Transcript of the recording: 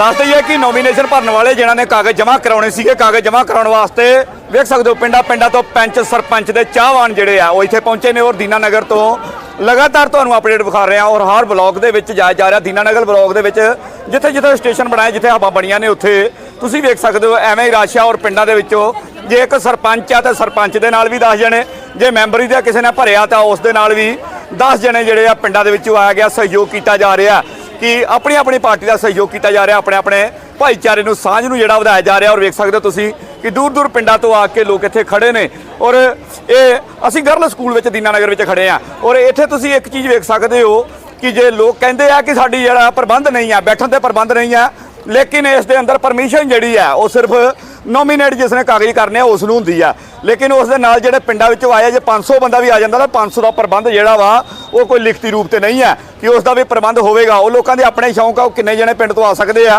ਦੱਸ ਦਈਏ ਕਿ ਨੋਮੀਨੇਸ਼ਨ ਭਰਨ ਵਾਲੇ ਜਿਨ੍ਹਾਂ ਨੇ ਕਾਗਜ਼ ਜਮ੍ਹਾਂ ਕਰਾਉਣੇ ਸੀਗੇ, ਕਾਗਜ਼ ਜਮ੍ਹਾਂ ਕਰਾਉਣ ਵਾਸਤੇ ਵੇਖ ਸਕਦੇ ਹੋ, ਪਿੰਡਾਂ ਪਿੰਡਾਂ ਤੋਂ ਪੰਚ, ਸਰਪੰਚ ਦੇ ਚਾਹਵਾਨ ਜਿਹੜੇ ਆ, ਉਹ ਇੱਥੇ ਪਹੁੰਚੇ ਨੇ ਔਰ ਦੀਨਾਨਗਰ ਤੋਂ ਲਗਾਤਾਰ ਤੁਹਾਨੂੰ ਅਪਡੇਟ ਵਿਖਾ ਰਹੇ ਆ ਔਰ ਹਰ ਬਲਾਕ ਦੇ ਵਿੱਚ ਜਾਇਆ ਜਾ ਰਿਹਾ ਦੀਨਾਨਗਰ ਬਲਾਕ ਦੇ ਵਿੱਚ ਜਿੱਥੇ ਜਿੱਥੇ ਸਟੇਸ਼ਨ ਬਣਾਏ, ਜਿੱਥੇ ਹਵਾ ਬਣੀਆਂ ਨੇ ਉੱਥੇ, ਤੁਸੀਂ ਵੇਖ ਸਕਦੇ ਹੋ ਐਵੇਂ ਹੀ ਰਾਸ਼ਾ ਔਰ ਪਿੰਡਾਂ ਦੇ ਵਿੱਚੋਂ, ਜੇ ਇੱਕ ਸਰਪੰਚ ਆ ਤਾਂ ਸਰਪੰਚ ਦੇ ਨਾਲ ਵੀ 10 ਜਣੇ, ਜੇ ਮੈਂਬਰੀ ਦਾ ਕਿਸੇ ਨੇ ਭਰਿਆ ਤਾਂ ਉਸ ਦੇ ਨਾਲ ਵੀ 10 ਜਣੇ ਜਿਹੜੇ ਆ ਪਿੰਡਾਂ ਦੇ ਵਿੱਚੋਂ ਆਇਆ ਗਿਆ, ਸਹਿਯੋਗ ਕੀਤਾ ਜਾ ਰਿਹਾ। ਕਿ ਆਪਣੀ ਆਪਣੀ ਪਾਰਟੀ ਦਾ ਸਹਿਯੋਗ ਕੀਤਾ ਜਾ ਰਿਹਾ, ਆਪਣੇ ਆਪਣੇ ਭਾਈਚਾਰੇ ਨੂੰ, ਸਾਂਝ ਨੂੰ ਜਿਹੜਾ ਵਧਾਇਆ ਜਾ ਰਿਹਾ। ਔਰ ਵੇਖ ਸਕਦੇ ਹੋ ਤੁਸੀਂ ਕਿ ਦੂਰ ਦੂਰ ਪਿੰਡਾਂ ਤੋਂ ਆ ਕੇ ਲੋਕ ਇੱਥੇ ਖੜੇ ਨੇ। ਔਰ ਇਹ ਅਸੀਂ ਗਰਲ ਸਕੂਲ ਵਿੱਚ ਦੀਨਾਨਗਰ ਵਿੱਚ ਖੜੇ ਆ। ਔਰ ਇੱਥੇ ਤੁਸੀਂ ਇੱਕ ਚੀਜ਼ ਵੇਖ ਸਕਦੇ ਹੋ ਕਿ ਜੇ ਲੋਕ ਕਹਿੰਦੇ ਆ ਕਿ ਸਾਡੀ ਜਿਹੜਾ ਪ੍ਰਬੰਧ ਨਹੀਂ ਆ, ਬੈਠਣ ਦੇ ਪ੍ਰਬੰਧ ਨਹੀਂ ਆ, ਲੇਕਿਨ ਇਸ ਦੇ ਅੰਦਰ ਪਰਮਿਸ਼ਨ ਜਿਹੜੀ ਆ, ਉਹ ਸਿਰਫ ਨੋਮੀਨੇਟ ਜਿਸ ਨੇ ਕਾਗਜ਼ ਕਰਨੇ ਆ, ਉਸ ਨੂੰ ਹੁੰਦੀ ਆ। ਲੇਕਿਨ ਉਸ ਦੇ ਨਾਲ ਜਿਹੜੇ ਪਿੰਡਾਂ ਵਿੱਚੋਂ ਆਇਆ ਜੇ 500 ਬੰਦਾ ਵੀ ਆ ਜਾਂਦਾ ਤਾਂ 500 ਦਾ ਪ੍ਰਬੰਧ ਜਿਹੜਾ ਵਾ, ਉਹ ਕੋਈ ਲਿਖਤੀ ਰੂਪ ਤੇ ਨਹੀਂ ਹੈ ਕਿ ਉਸ ਦਾ ਵੀ ਪ੍ਰਬੰਧ ਹੋਵੇਗਾ। ਉਹ ਲੋਕਾਂ ਦੇ ਆਪਣੇ ਸ਼ੌਂਕ ਆ, ਉਹ ਕਿੰਨੇ ਜਣੇ ਪਿੰਡ ਤੋਂ ਆ ਸਕਦੇ ਆ।